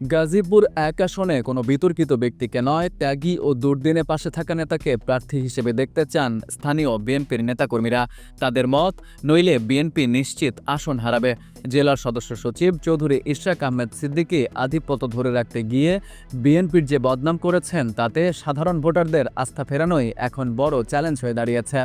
গাজীপুর এক আসনে কোনো বিতর্কিত ব্যক্তিকে নয়, ত্যাগী ও দুর্দিনে পাশে থাকা নেতাকে প্রার্থী হিসেবে দেখতে চান স্থানীয় বিএনপির নেতাকর্মীরা। তাদের মত, নইলে বিএনপি নিশ্চিত আসন হারাবে। জেলার সদস্য সচিব চৌধুরী ইশরাক আহমেদ সিদ্দিকী আধিপত্য ধরে রাখতে গিয়ে বিএনপির যে বদনাম করেছেন, তাতে সাধারণ ভোটারদের আস্থা ফেরানোই এখন বড় চ্যালেঞ্জ হয়ে দাঁড়িয়েছে।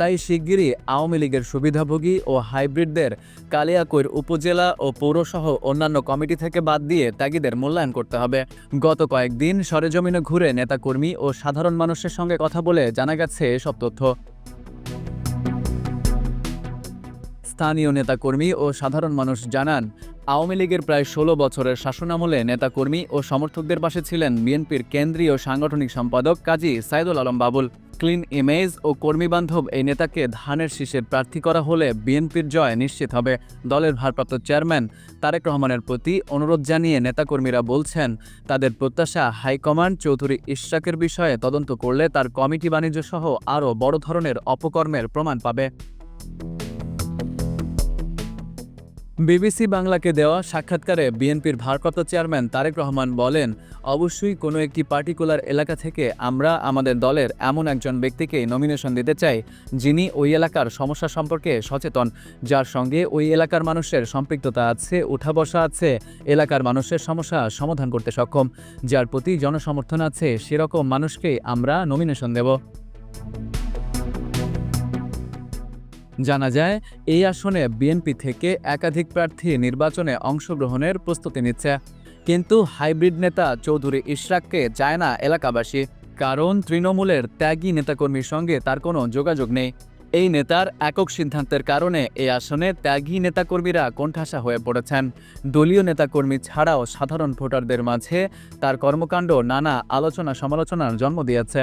তাই শিগগিরই আওয়ামী লীগের সুবিধাভোগী ও হাইব্রিডদের কালিয়াকৈর উপজেলা ও পৌরসহ অন্যান্য কমিটি থেকে বাদ দিয়ে তাগিদের মূল্যায়ন করতে হবে। গত কয়েকদিন সরেজমিনে ঘুরে নেতাকর্মী ও সাধারণ মানুষের সঙ্গে কথা বলে জানা গেছে এসব তথ্য। স্থানীয় নেতাকর্মী ও সাধারণ মানুষ জানান, আওয়ামী লীগের প্রায় ষোলো বছরের শাসনামলে নেতাকর্মী ও সমর্থকদের পাশে ছিলেন বিএনপির কেন্দ্রীয় সাংগঠনিক সম্পাদক কাজী সাইদুল আলম বাবুল। ক্লিন ইমেজ ও কর্মীবান্ধব এই নেতাকে ধানের শীষের প্রার্থী করা হলে বিএনপির জয় নিশ্চিত হবে। দলের ভারপ্রাপ্ত চেয়ারম্যান তারেক রহমানের প্রতি অনুরোধ জানিয়ে নেতাকর্মীরা বলছেন, তাদের প্রত্যাশা হাইকমান্ড চৌধুরী ইশরাকের বিষয়ে তদন্ত করলে তার কমিটি বাণিজ্য সহ আরও বড় ধরনের অপকর্মের প্রমাণ পাবে। বিবিসি বাংলাকে দেওয়া সাক্ষাৎকারে বিএনপির ভারপ্রাপ্ত চেয়ারম্যান তারেক রহমান বলেন, অবশ্যই কোনো একটি পার্টিকুলার এলাকা থেকে আমরা আমাদের দলের এমন একজন ব্যক্তিকে নমিনেশন দিতে চাই, যিনি ওই এলাকার সমস্যা সম্পর্কে সচেতন। যার সঙ্গে ওই এলাকার মানুষের সম্পৃক্ততা আছে উঠা বসা আছে, এলাকার মানুষের সমস্যা সমাধান করতে সক্ষম। যার প্রতি জনসমর্থন আছে, সেরকম মানুষকেই আমরা নমিনেশন দেব। জানা যায়, এই আসনে বিএনপি থেকে একাধিক প্রার্থী নির্বাচনে অংশগ্রহণের প্রস্তুতি নিচ্ছে। কিন্তু হাইব্রিড নেতা চৌধুরী ইশরাককে চায় না এলাকাবাসী। কারণ তৃণমূলের ত্যাগী নেতাকর্মীর সঙ্গে তার কোনো যোগাযোগ নেই। এই নেতার একক সিদ্ধান্তের কারণে এই আসনে ত্যাগী নেতাকর্মীরা কোণঠাসা হয়ে পড়েছেন। দলীয় নেতাকর্মী ছাড়াও সাধারণ ভোটারদের মাঝে তার কর্মকাণ্ড নানা আলোচনা সমালোচনার জন্ম দিয়েছে।